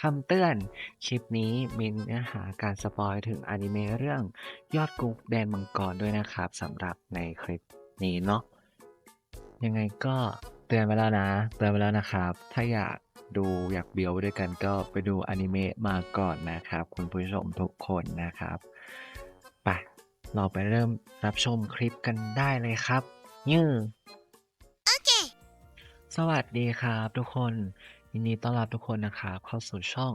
คำเตือน คลิปนี้มีเนื้อหาการสปอยถึงอนิเมะเรื่องยอดกุ๊กแดนมังกรด้วยนะครับสำหรับในคลิปนี้เนาะยังไงก็เตือนไว้แล้วนะ เตือนไว้แล้วนะครับ ถ้าอยากดูอยากเบียวไปด้วยกันก็ไปดูอนิเมะมาก่อนนะครับ คุณผู้ชมทุกคนนะครับไปเราไปเริ่มรับชมคลิปกันได้เลยครับยือสวัสดีครับทุกคน ยินดีต้อนรับทุกคนนะครับเข้าสู่ช่อง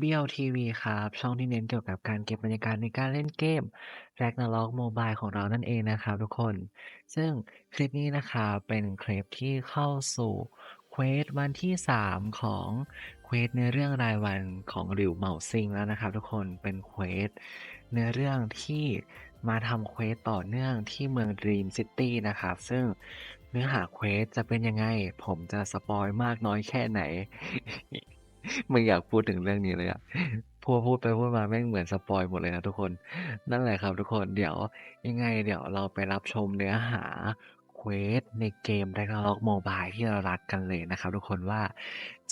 BLTV ครับช่องที่เน้นเกี่ยวกับการเก็บบรรยากาศในการเล่นเกม Ragnarok Mobile ของเรานั่นเองนะครับทุกคน ซึ่งคลิปนี้นะครับเป็นคลิปที่เข้าสู่เควสวันที่ 3 ของเควสเนื้อเรื่องรายวันของหลิวเหมาซิงแล้วนะครับทุกคนเป็นเควสเนื้อเรื่องที่มาทำเควสต่อเนื่องที่เมือง Dream City นะครับ ซึ่ง เนื้อหาเควสจะเป็นยังไง ผมจะสปอยมากน้อยแค่ไหน ไม่อยากพูดถึงเรื่องนี้เลยอะพูดพูดไปพูดมาแม่งเหมือนสปอยหมดเลยนะทุกคน นั่นแหละครับทุกคนเดี๋ยวยังไง เดี๋ยวเราไปรับชมเนื้อหาเควสในเกม Ragnarok Mobile ที่เรารักกันเลยนะครับทุกคนว่า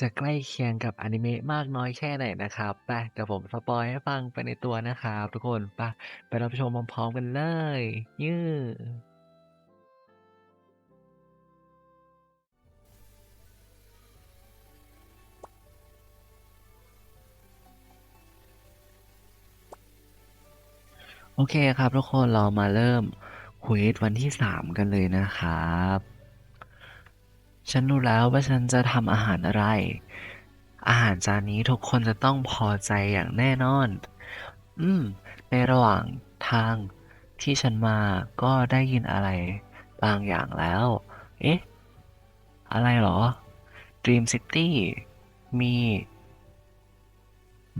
จะใกล้เคียงกับอนิเมะมากน้อยแค่ไหนนะครับไปเดี๋ยวผมสปอยให้ฟังไปในตัวนะครับทุกคนไปไปรับชมพร้อมๆกันเลยยือ โอเคครับทุกคนเรามาเริ่มเควสวันที่3กันเลยนะครับ ฉันรู้แล้วว่าฉันจะทำอาหารอะไร อาหารจานนี้ทุกคนจะต้องพอใจอย่างแน่นอน อืม ในระหว่างทางที่ฉันมาก็ได้ยินอะไรบางอย่างแล้ว เอ๊ะ อะไรเหรอ Dream City มี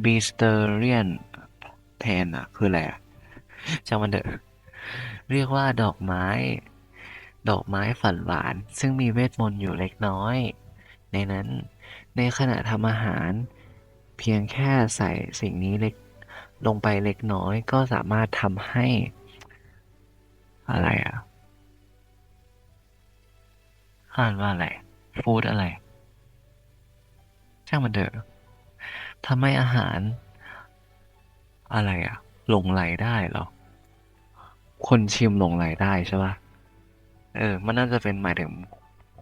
b e a s t e r i a n แทนอะคืออะไรอะ ช่างมันเถอะ เรียกว่าดอกไม้ ดอกไม้ฝันหวาน ซึ่งมีเวทมนต์อยู่เล็กน้อย ในนั้น ในขณะทำอาหาร เพียงแค่ใส่สิ่งนี้เล็กลงไปเล็กน้อยก็สามารถทำให้ อะไรอะอ่านว่าอะไร ฟูดอะไร ช่างมันเถอะทำให้อาหาร อะไรอะ หลงไหลได้เหรอ คนชิมหลงไหลได้ใช่ปะเออ มันน่าจะเป็นหมายถึง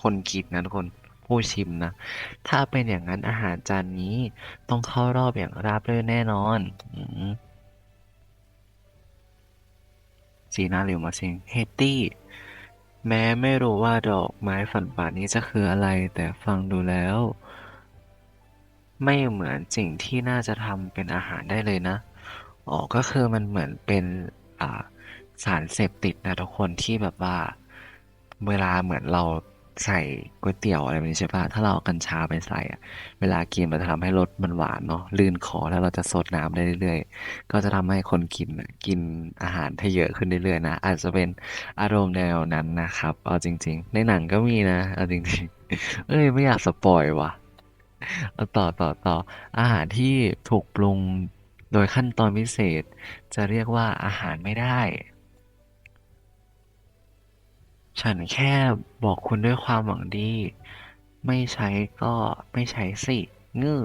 คนกินนะทุกคนผู้ชิมนะ ถ้าเป็นอย่างนั้นอาหารจานนี้ต้องเข้ารอบอย่างราบรื่นแน่นอนอสีหน้าหลิวมาซิงเฮตตี้ แม้ไม่รู้ว่าดอกไม้ฝันป่านนี้จะคืออะไร แต่ฟังดูแล้ว ไม่เหมือนสิ่งที่น่าจะทำเป็นอาหารได้เลยนะ อ๋อก็คือมันเหมือนเป็นอ่าสารเสพติดนะทุกคนที่แบบว่า เวลาเหมือนเราใส่ก๋วยเตี๋ยวอะไรแบบนี้ใช่ปะถ้าเราเอากัญชาไปใส่อะเวลากินมันจะทำให้รสมันหวานเนาะลื่นคอแล้วเราจะสดน้ำได้เรื่อยๆ ก็จะทำให้คนกินน่ะกินอาหารให้เยอะขึ้นเรื่อยๆนะ อาจจะเป็นอารมณ์แนวนั้นนะครับ เอาจริง ๆ ในหนังก็มีนะ เอาจริงๆ เอ้ยไม่อยากสปอยว่ะเอาต่อต่อต่ออาหารที่ถูกปรุง โดยขั้นตอนพิเศษจะเรียกว่าอาหารไม่ได้ ฉันแค่บอกคุณด้วยความหวังดี ไม่ใช้ก็ไม่ใช้สิงื้อ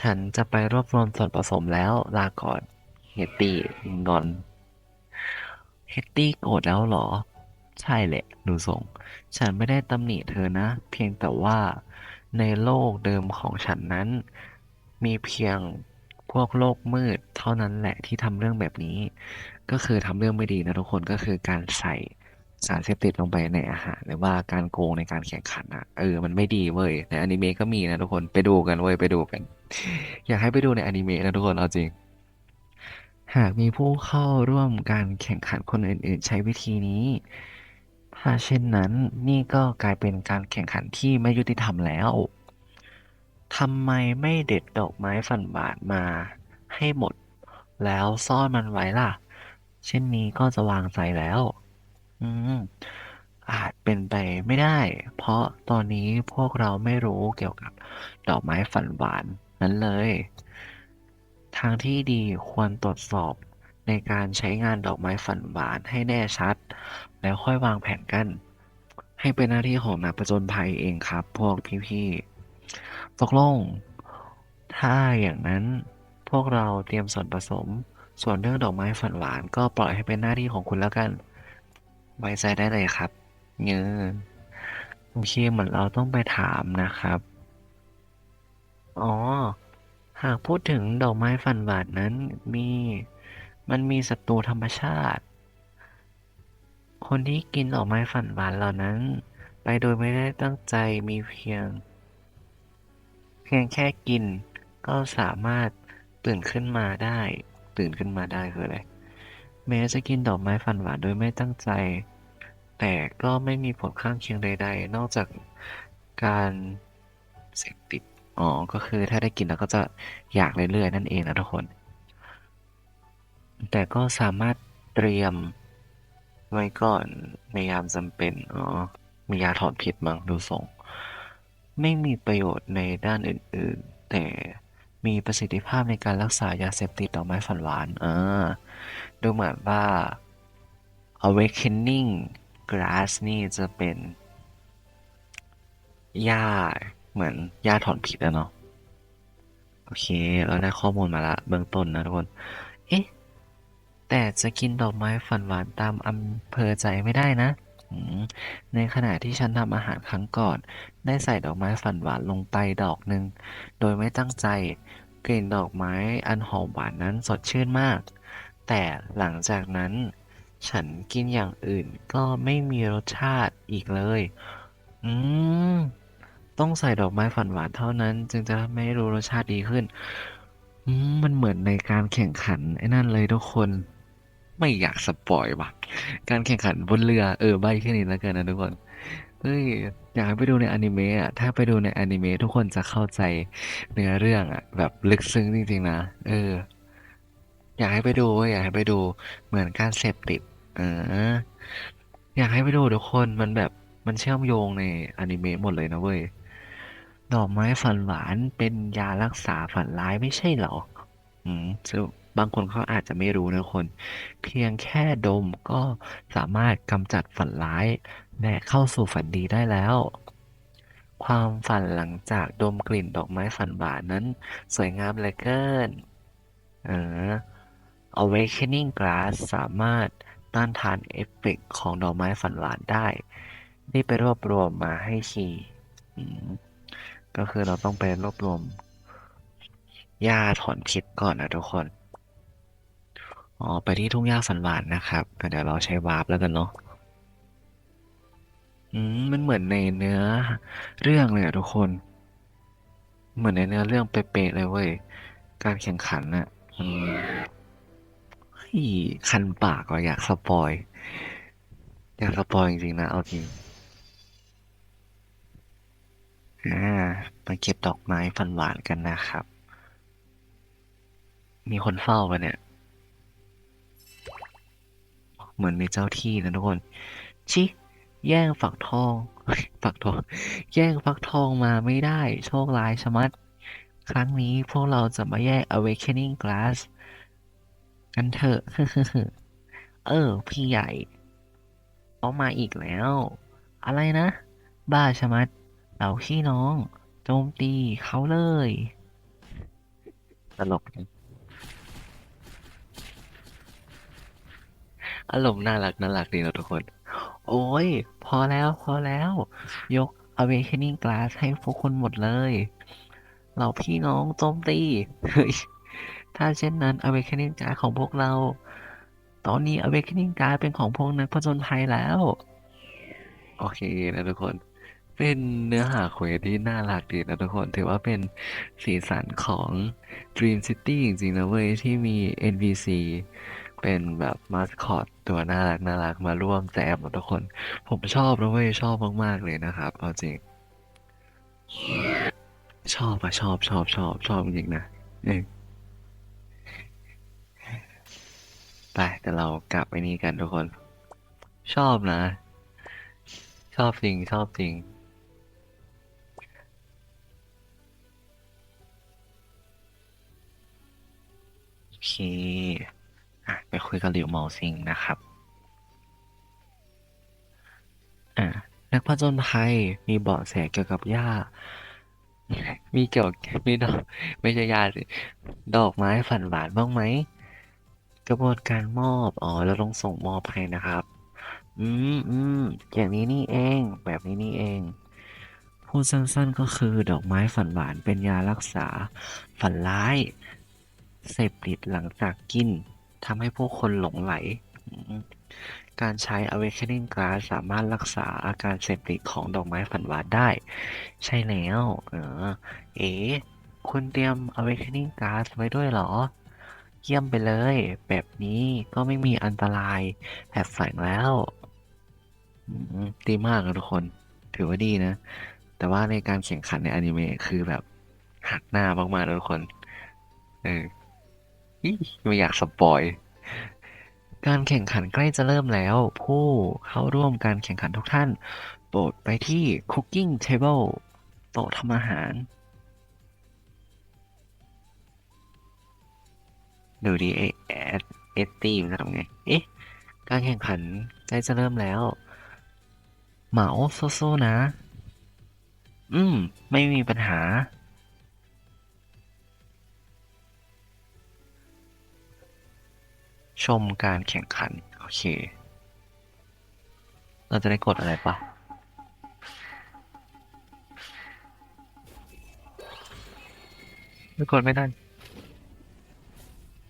ฉันจะไปรวบรวมส่วนผสมแล้วลาก่อนเฮตตี้งอนเฮตตี้โกรธแล้วเหรอ ใช่แหละดูทรงฉันไม่ได้ตำหนิเธอนะ เพียงแต่ว่าในโลกเดิมของฉันนั้น มีเพียง พวกโลกมืดเท่านั้นแหละที่ทำเรื่องแบบนี้ ก็คือทำเรื่องไม่ดีนะทุกคนก็คือการใส่สารเสพติดลงไปในอาหารหรือว่าการโกงในการแข่งขันอะเออมันไม่ดีเว้ยในอนิเมะก็มีนะทุกคนไปดูกันเว้ยไปดูกัน อยากให้ไปดูในอนิเมะนะทุกคนเอาจริง หากมีผู้เข้าร่วมการแข่งขันคนอื่น ๆ ใช้วิธีนี้ ถ้าเช่นนั้นนี่ก็กลายเป็นการแข่งขันที่ไม่ยุติธรรมแล้ว ทำไมไม่เด็ดดอกไม้ฝันบาทมาให้หมด แล้วซ่อนมันไว้ล่ะ เช่นนี้ก็จะวางใจแล้ว อืม อาจเป็นไปไม่ได้ เพราะตอนนี้พวกเราไม่รู้เกี่ยวกับดอกไม้ฝันหวานนั้นเลย ทางที่ดีควรตรวจสอบในการใช้งานดอกไม้ฝันหวานให้แน่ชัด แล้วค่อยวางแผนกัน ให้เป็นหน้าที่ของนักผจญภัยเองครับ พวกพี่ๆ ตกลง ถ้าอย่างนั้นพวกเราเตรียมส่วนผสม ส่วนเรื่องดอกไม้ฝันหวานก็ปล่อยให้เป็นหน้าที่ของคุณแล้วกัน ไว้ใจได้เลยครับเงอโอเคเหมือนเราต้องไปถามนะครับ อ๋อ หากพูดถึงดอกไม้ฝันหวานนั้นมี มันมีศัตรูธรรมชาติ คนที่กินดอกไม้ฝันหวานเหล่านั้น ไปโดยไม่ได้ตั้งใจมีเพียง เพียงแค่กินก็สามารถตื่นขึ้นมาได้ ตื่นขึ้นมาได้คืออะไรแม้จะกินดอกไม้ฝันหวานโดยไม่ตั้งใจ แต่ก็ไม่มีผลข้างเคียงใด ๆ นอกจากการเสพติดอ๋อก็คือถ้าได้กินแล้วก็จะอยากเรื่อยๆนั่นเองนะทุกคน แต่ก็สามารถเตรียมไว้ก่อนในยามจำเป็นอ๋อมียาถอนพิษมั้งดูทรง ไม่มีประโยชน์ในด้านอื่น ๆ แต่มีประสิทธิภาพในการรักษายาเสพติดดอกไม้ฝันหวานอ่าดูเหมือนว่า awakening grass นี่จะเป็นหญ้าเหมือนหญ้าถอนพิษอะเนาะโอเค เราได้ข้อมูลมาละเบื้องต้นนะทุกคน เอ๊ะ แต่จะกินดอกไม้ฝันหวานตามอำเภอใจไม่ได้นะ อืมในขณะที่ฉันทำอาหารครั้งก่อน ได้ใส่ดอกไม้ฝันหวานลงไปดอกหนึ่งโดยไม่ตั้งใจ กลิ่นดอกไม้อันหอมหวานนั้นสดชื่นมาก แต่หลังจากนั้น ฉันกินอย่างอื่นก็ไม่มีรสชาติอีกเลย อืม ต้องใส่ดอกไม้ฝันหวานเท่านั้น จึงจะทำให้รู้รสชาติดีขึ้น อืมมันเหมือนในการแข่งขันไอ้นั่นเลยทุกคน ไม่อยากสปอยว่ะ การแข่งขันบนเรือ เออใบแค่นี้แล้วกันนะทุกคนเฮ้ยอยากให้ไปดูในอนิเมะอะ ถ้าไปดูในอนิเมะทุกคนจะเข้าใจเนื้อเรื่องอะ แบบลึกซึ้งจริงๆนะ เออ อยากให้ไปดูเว้ยอยากให้ไปดูเหมือนการเสพติด เออ อยากให้ไปดูทุกคนมันแบบมันเชื่อมโยงในอนิเมะหมดเลยนะเว้ย ดอกไม้ฝันหวานเป็นยารักษาฝันร้ายไม่ใช่เหรอ อืมซึ่ง บางคนเขาอาจจะไม่รู้นะคน เพียงแค่ดมก็สามารถกำจัดฝันร้าย และเข้าสู่ฝันดีได้แล้ว ความฝันหลังจากดมกลิ่นดอกไม้ฝันหวานนั้น สวยงามเหลือเกินเออ Awakening Glass สามารถต้านทานเอฟเฟกต์ของดอกไม้ฝันหวานได้ได้ไปรวบรวมมาให้คีก็คือเราต้องไปรวบรวมหญ้าถอนพิษก่อนนะทุกคน อ๋อ ไปที่ทุ่งหญ้าฝันหวานนะครับเดี๋ยวเราใช้วาร์ปแล้วกันเนาะอืมมันเหมือนในเนื้อเรื่องเลยอะทุกคน เหมือนในเนื้อเรื่องเป๊ะๆเลยเว้ย การแข่งขันน่ะอืมคันปากว่ะอยากสปอย อยากสปอยจริงๆนะ เอาจริงอ่ามาเก็บดอกไม้ฝันหวานกันนะครับ มีคนเฝ้าปะเนี่ย เหมือนมีเจ้าที่นะทุกคนชิแย่งฝักทอง ฝักทอง แย่งฟักทองมาไม่ได้ โชคร้ายชะมัด ครั้งนี้พวกเราจะมาแยก Awakening Glass กันเถอะ เออ พี่ใหญ่เขามาอีกแล้ว อะไรนะ บ้าชะมัด เหล่าพี่น้อง โจมตีเขาเลย ตลกนะ อารมณ์น่ารักน่ารักดีนะทุกคน โอ้ย พอแล้วพอแล้ว ยก Awakening Glass ให้พวกคนหมดเลยเหล่าพี่น้องโจมตีเฮ้ยถ้าเช่นนั้น Awakening Glass ของพวกเรา ตอนนี้ Awakening Glass เป็นของพวกนักผจญภัยแล้ว โอเคนะทุกคน เป็นเนื้อหาเควที่น่ารักดีนะทุกคน ถือว่าเป็นสีสันของ Dream City จริงๆนะเว้ยที่มี NPC เป็นแบบมาสคอตตัวน่ารักน่ารักมาร่วมแจมกับทุกคน ผมชอบนะเว้ยชอบมาก ๆ เลยนะครับเอาจริง ชอบอะชอบชอบชอบชอบจริงนะเออไปแต่เรากลับไปนี่กันทุกคน ชอบนะ ชอบจริงชอบจริงโอเค อะไปคุยกับหลิวเหมาซิงนะครับ อะนักผจญภัยมีเบาะแสเกี่ยวกับหญ้า มีเกี่ยวมีดอก ไม่ใช่ญาสิดอกไม้ฝันหวานบ้างไหม กระบวนการมอบ อ๋อเราต้องส่งมอบให้นะครับ อืมอืมอย่างนี้นี่เอง แบบนี้นี่เองพูดสั้นๆก็คือดอกไม้ฝันหวานเป็นยารักษา ฝันร้าย เสพติดหลังจากกิน ทำให้ผู้คนหลงไหล การใช้ Awakening Glass สามารถรักษาอาการเสพติดของดอกไม้ฝันหวานได้ ใช่แล้วเออเอ๋คุณเตรียม Awakening Glass ไว้ด้วยเหรอ เยี่ยมไปเลย แบบนี้ก็ไม่มีอันตรายแอบแฝงแล้วดีมากนะทุกคน ถือว่าดีนะ แต่ว่าในการแข่งขันในอนิเมะคือแบบหักหน้ามากๆนะทุกคน เออ ไม่อยากสปอย การแข่งขันใกล้จะเริ่มแล้ว ผู้เข้าร่วมการแข่งขันทุกท่าน โปรดไปที่ Cooking Table โต๊ะทำอาหาร ดูดิเอเอสเอสตีมนจะทำไง เอ๊ะ การแข่งขันใกล้จะเริ่มแล้ว เหมาสู้ๆนะ อืม ไม่มีปัญหา ชมการแข่งขัน โอเค เราจะได้กดอะไรปะไม่กดไม่ได้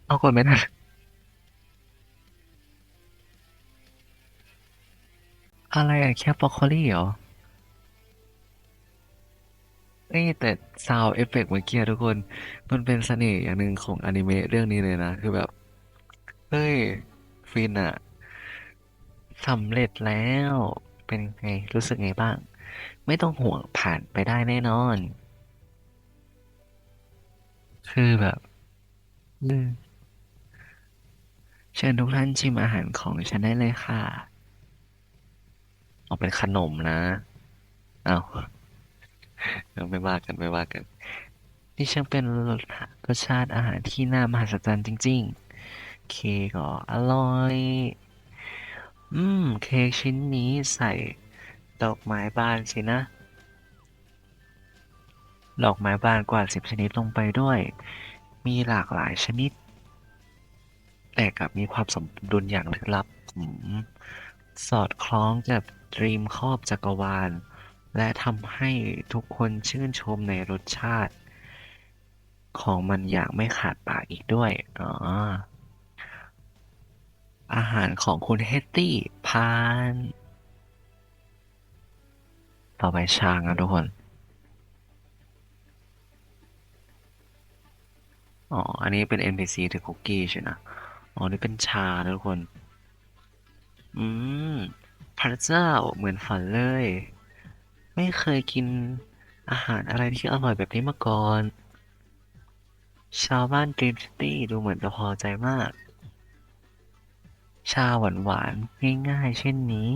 เอากดไม่ได้อะไรอะแค่บรอกโคลี่เหรอเอ้แต่ซาวเอฟเฟกต์เมื่อกี้ทุกคน มันเป็นเสน่ห์อย่างหนึ่งของอนิเมะเรื่องนี้เลยนะ คือแบบ เฮ้ย ฟินอะสำเร็จแล้ว เป็นไง รู้สึกไงบ้าง ไม่ต้องห่วงผ่านไปได้แน่นอน คือแบบอืมเชิญทุกท่านชิมอาหารของฉันได้เลยค่ะ ออกเป็นขนมนะอ้าวเอาไม่ว่ากันไม่ว่ากัน นี่ช่างเป็นรสชาติอาหารที่น่ามหัศจรรย์จริง ๆ เค้กก็อร่อย อืม เค้กชิ้นนี้ใส่ดอกไม้บานสินะ ดอกไม้บานกว่าสิบชนิดลงไปด้วย มีหลากหลายชนิด แต่กลับมีความสมดุลอย่างลึกลับอืมสอดคล้องกับดรีมครอบจักรวาล และทำให้ทุกคนชื่นชมในรสชาติ ของมันอย่างไม่ขาดปากอีกด้วย อ๋อ อาหารของคุณเฮตตี้พาน ต่อไปชางนะทุกคน อ๋อ อันนี้เป็น NPC ถือคุกกี้ใช่นะ อ๋อ นี่เป็นชานะทุกคน อืม พระเจ้าเหมือนฝันเลย ไม่เคยกินอาหารอะไรที่อร่อยแบบนี้มาก่อน ชาวบ้านดรีมซิตี้ดูเหมือนจะพอใจมาก ชาหวานๆง่ายๆ เช่นนี้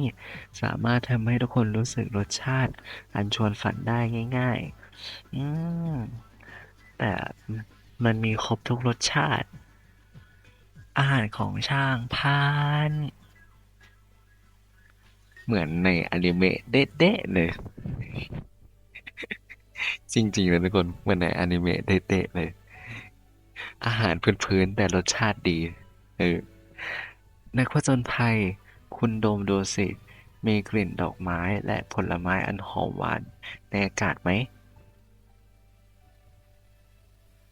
สามารถทำให้ทุกคนรู้สึกรสชาติ อันชวนฝันได้ง่าย ๆ อืมแต่มันมีครบทุกรสชาติ อาหารของช่างพาน เหมือนในอนิเมะเด๊ะๆเลย จริงๆเลยทุกคนเหมือนในอนิเมะเด๊ะๆเลย อาหารพื้นๆแต่รสชาติดี เออ นักผจญภัย คุณโดมดูสิ มีกลิ่นดอกไม้และผลไม้อันหอมหวานในอากาศไหม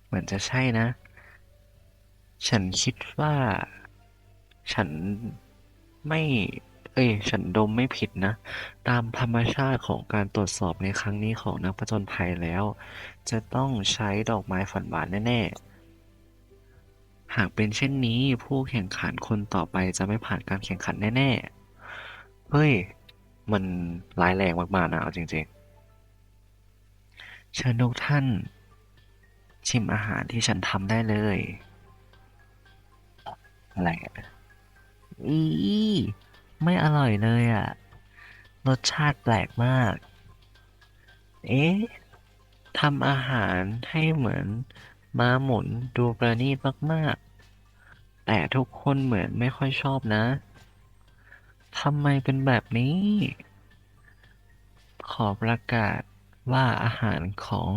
เหมือนจะใช่นะ ฉันคิดว่า ฉันไม่ เอ้ย ฉันดมไม่ผิดนะ ตามธรรมชาติของการตรวจสอบในครั้งนี้ของนักผจญภัยแล้ว จะต้องใช้ดอกไม้ฝันหวานแน่ ๆ หากเป็นเช่นนี้ผู้แข่งขันคนต่อไปจะไม่ผ่านการแข่งขันแน่ ๆ เฮ้ย มันร้ายแรงมากๆนะเอาจริง ๆ เชิญทุกท่าน ชิมอาหารที่ฉันทำได้เลย อะไรอะอีไม่อร่อยเลยอะ รสชาติแปลกมาก เอ๊ะทำอาหารให้เหมือน ม้าหมุนดูประณีตมากๆ แต่ทุกคนเหมือนไม่ค่อยชอบนะทำไมเป็นแบบนี้ ขอประกาศว่าอาหารของ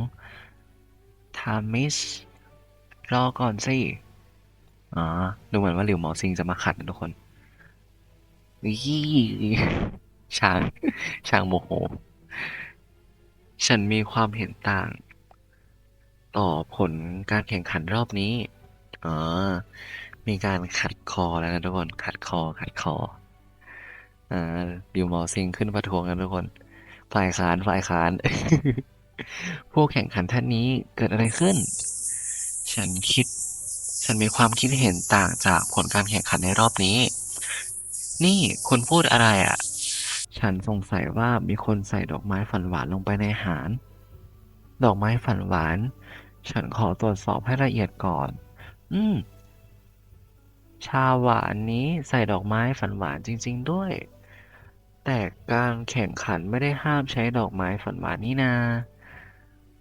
ามิสรอก่อนสิ อ๋อ ดูเหมือนว่าหลิวหมอซิงจะมาขัดนะทุกคนยี่ช้าง ช้างโมโห ฉันมีความเห็นต่าง ต่อผลการแข่งขันรอบนี้ อ๋อ มีการขัดคอแล้วนะทุกคน ขัดคอ ขัดคอ อ่าหลิวมอซิงขึ้นประท้วงกันทุกคน ฝ่ายค้าน ฝ่ายค้าน ผู้แข่งขันท่านนี้เกิดอะไรขึ้น ฉันคิด ฉันมีความคิดเห็นต่างจากผลการแข่งขันในรอบนี้ นี่คุณพูดอะไรอะ ฉันสงสัยว่ามีคนใส่ดอกไม้ฝันหวานลงไปในอาหาร ดอกไม้ฝันหวาน ฉันขอตรวจสอบให้ละเอียดก่อน อืม ชาหวานนี้ใส่ดอกไม้ฝันหวานจริง ๆ ด้วย แต่การแข่งขันไม่ได้ห้ามใช้ดอกไม้ฝันหวานนี่นา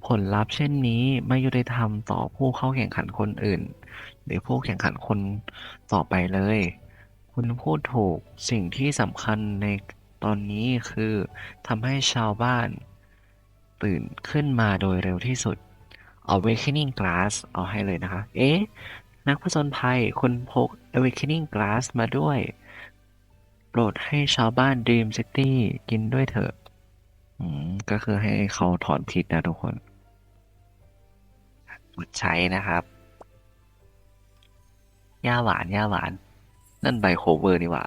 ผลลัพธ์เช่นนี้ไม่ยุติธรรมต่อผู้เข้าแข่งขันคนอื่น หรือผู้แข่งขันคนต่อไปเลย คุณพูดถูก สิ่งที่สำคัญในตอนนี้คือทำให้ชาวบ้าน ตื่นขึ้นมาโดยเร็วที่สุด Awakening Glass เอาให้เลยนะคะ เอ๊ะ นักผจญภัยคุณพก Awakening Glass มาด้วย โปรดให้ชาวบ้าน Dream City กินด้วยเถอะอืมก็คือให้เขาถอนพิษนะทุกคนกดใช้นะครับย่าหวานย่าหวาน นั่นใบโคเวอร์นี่หว่า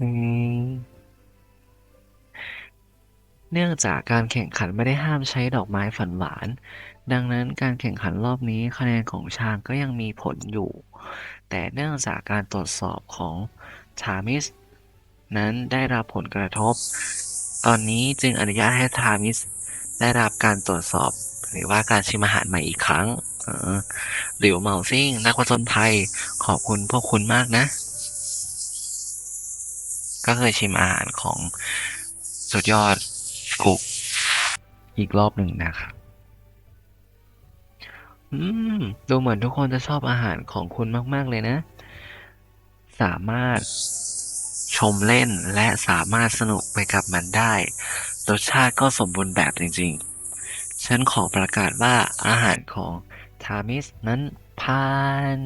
อืม เนื่องจากการแข่งขันไม่ได้ห้ามใช้ดอกไม้ฝันหวาน ดังนั้นการแข่งขันรอบนี้คะแนนของชางก็ยังมีผลอยู่ แต่เนื่องจากการตรวจสอบของชามิส นั้นได้รับผลกระทบ ตอนนี้จึงอนุญาตให้ทามิส ได้รับการตรวจสอบ หรือว่าการชิมอาหารใหม่อีกครั้งเออหลิวเหมาซิ่ง นักผจญภัยขอบคุณพวกคุณมากนะ ก็เคยชิมอาหารของสุดยอด กุกอีกรอบหนึ่งนะครับอืมดูเหมือนทุกคนจะชอบอาหารของคุณมาก ๆ เลยนะ สามารถชมเล่นและสามารถสนุกไปกับมันได้ รสชาติก็สมบูรณ์แบบจริง ๆ ฉันขอประกาศว่าอาหารของทามิสนั้นผ่าน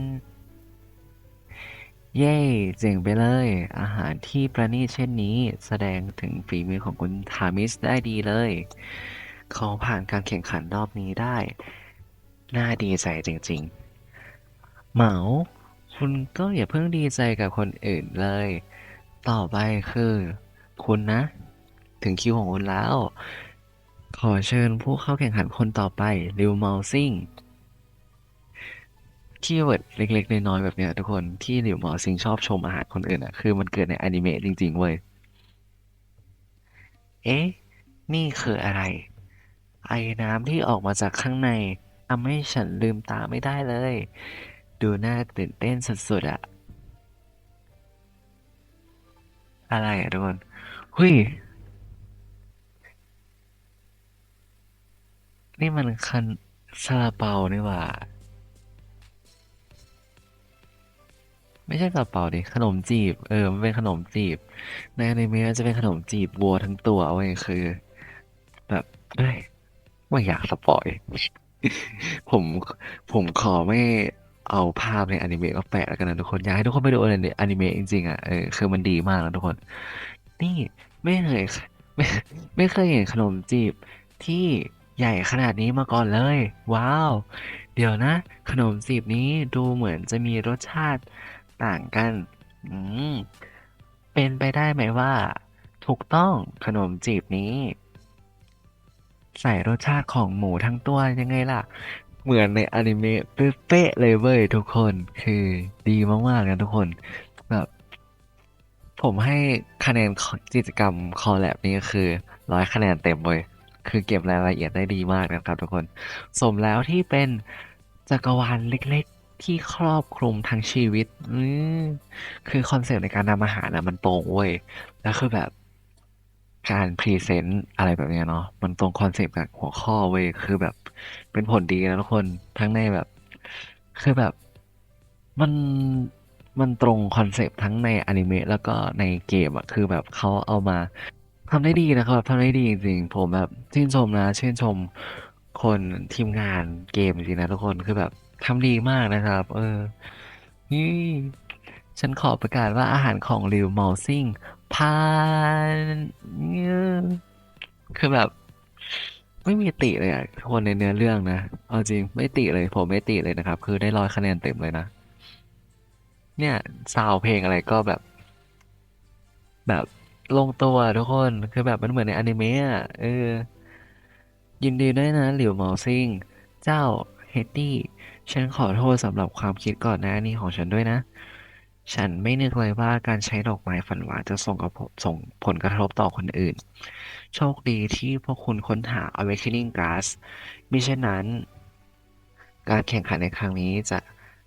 เย้เจ๋งไปเลย อาหารที่ประณีตเช่นนี้แสดงถึงฝีมือของคุณทามิสได้ดีเลย เขาผ่านการแข่งขันรอบนี้ได้ น่าดีใจจริงๆ เหมา คุณก็อย่าเพิ่งดีใจกับคนอื่นเลย ต่อไปคือ คุณนะ ถึงคิวของคุณแล้ว ขอเชิญผู้เข้าแข่งขันคนต่อไปริวเมาซิง คีย์เวิร์ดเล็ก ๆ น้อยๆแบบเนี้ยทุกคนที่หลิวหมอซิงชอบชมอาหารคนอื่นอะคือมันเกิดในอนิเมะจริง ๆ เว้ย เอ๊ะ นี่คืออะไร ไอ้น้ำที่ออกมาจากข้างในทำให้ฉันลืมตาไม่ได้เลย ดูน่าตื่นเต้นสุดๆอะอะไรอะทุกคนหุยนี่มันคันซาลาเปานี่หว่า ไม่ใช่ซาลาเปาดิขนมจีบ เออ มันเป็นขนมจีบ ในอนิเมะจะเป็นขนมจีบวัวทั้งตัวเว้ยคือ แบบเอ้ยไม่อยากสปอย ผมผมขอไม่เอาภาพในอนิเมะมาแปะแล้วกันนะทุกคนอยากให้ทุกคนไปดูในอนิเมะจริงๆอะเออคือมันดีมากนะทุกคน นี่ไม่เคยไม่ไม่เคยเห็นขนมจีบที่ใหญ่ขนาดนี้มาก่อนเลย ว้าว เดี๋ยวนะ ขนมจีบนี้ดูเหมือนจะมีรสชาติ ต่างกัน อืม เป็นไปได้ไหมว่า ถูกต้องขนมจีบนี้ ใส่รสชาติของหมูทั้งตัวยังไงล่ะ เหมือนในอนิเมะเป๊ะเลยเว้ยทุกคนคือดีมากๆนะทุกคนแบบผมให้คะแนนกิจกรรมคอแลบนี้คือร้อยคะแนนเต็มเลยคือเก็บรายละเอียดได้ดีมากนะครับทุกคน สมแล้วที่เป็นจักรวาลเล็ก ที่ครอบคลุมทั้งชีวิต อืมคือคอนเซปต์ในการนำอาหารนะมันตรงเว้ย แล้วคือแบบการพรีเซนต์อะไรแบบเนี้ยเนาะ มันตรงคอนเซปต์กับหัวข้อเว้ย คือแบบเป็นผลดีนะทุกคน ทั้งในแบบ คือแบบ มัน มันตรงคอนเซปต์ทั้งในอนิเมะแล้วก็ในเกมอะคือแบบเขาเอามาทำได้ดีนะครับทำได้ดีจริงๆ ผมแบบชื่นชมนะชื่นชมคนทีมงานเกมจริงนะทุกคน คือแบบ ทำดีมากนะครับ เออ นี่ ฉันขอประกาศว่าอาหารของริวเมาซิ่งผ่านเนี่ยคือแบบ ไม่มีติเลยอะทุกคนในเนื้อเรื่องนะ เอาจริงไม่ติเลย ผมไม่ติเลยนะครับ คือได้ร้อยคะแนนเต็มเลยนะ เนี่ยซาวเพลงอะไรก็แบบ แบบลงตัวทุกคนคือแบบมันเหมือนในอนิเมะอะเออ ยินดีด้วยนะ หลิวหมาซิง เจ้าเฮตตี้ ฉันขอโทษสำหรับความคิดก่อนหน้านี้ของฉันด้วยนะ ฉันไม่นึกเลยว่าการใช้ดอกไม้ฝันหวานจะส่งกับส่งผลกระทบต่อคนอื่น โชคดีที่พวกคุณค้นหา Awakening Glass มิเช่นนั้น การแข่งขันในครั้งนี้จะ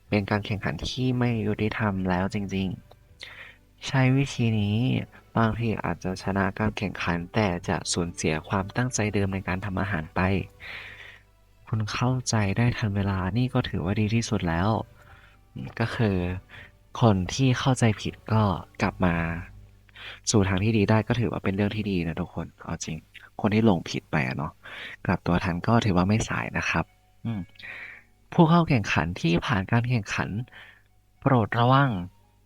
เป็นการแข่งขันที่ไม่ยุติธรรมแล้วจริงๆ ใช้วิธีนี้บางทีอาจจะชนะการแข่งขันแต่จะสูญเสียความตั้งใจเดิมในการทำอาหารไป คุณเข้าใจได้ทันเวลานี่ก็ถือว่าดีที่สุดแล้ว ก็คือคนที่เข้าใจผิดก็กลับมา สู่ทางที่ดีได้ก็ถือว่าเป็นเรื่องที่ดีนะทุกคน เอาจริง คนที่หลงผิดไปเนาะกลับตัวทันก็ถือว่าไม่สายนะครับ อืผู้เข้าแข่งขันที่ผ่านการแข่งขัน โปรดระวัง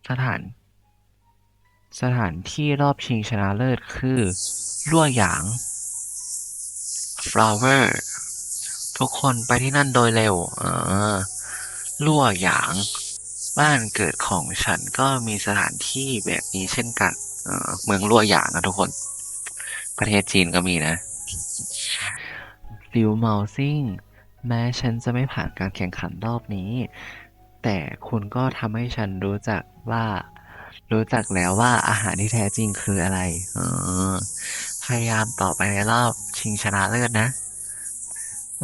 สถาน สถานที่รอบชิงชนะเลิศคือลั่วหยาง flower ทุกคนไปที่นั่นโดยเร็ว เออ ลั่วหยาง บ้านเกิดของฉันก็มีสถานที่แบบนี้เช่นกัน เออ เมืองลั่วหยางนะทุกคน ประเทศจีนก็มีนะลิวเมาซิ่ง แม้ฉันจะไม่ผ่านการแข่งขันรอบนี้ แต่คุณก็ทำให้ฉันรู้จักว่า รู้จักแล้วว่าอาหารที่แท้จริงคืออะไร เออ พยายามต่อไปในรอบชิงชนะเลิศนะ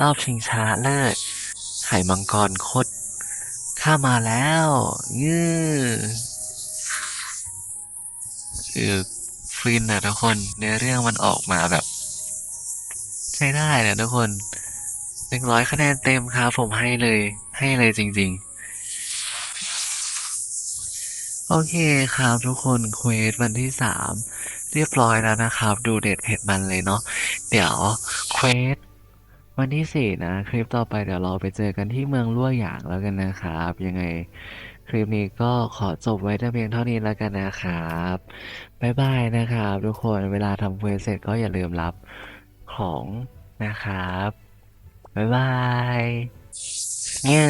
รอบชิงชนะเลิศไข่มังกรคดข้ามาแล้วยื้อคือฟินนะทุกคนเนื้อเรื่องมันออกมาแบบ ใช้ได้นะทุกคนหนึ่งร้อยคะแนนเต็มครับผมให้เลย ให้เลยจริง ๆ โอเคครับทุกคนเควสวันที่สามเรียบร้อยแล้วนะครับ ดูเด็ดเผ็ดมันเลยเนาะเดี๋ยวเควส วันที่สี่นะ คลิปต่อไปเดี๋ยวเราไปเจอกันที่เมืองลั่วหยางแล้วกันนะครับ ยังไงคลิปนี้ก็ขอจบไว้แต่เพียงเท่านี้แล้วกันนะครับบ๊ายบายนะครับทุกคนเวลาทำเควสเสร็จก็อย่าลืมรับของนะครับบ๊ายบายเนี่ย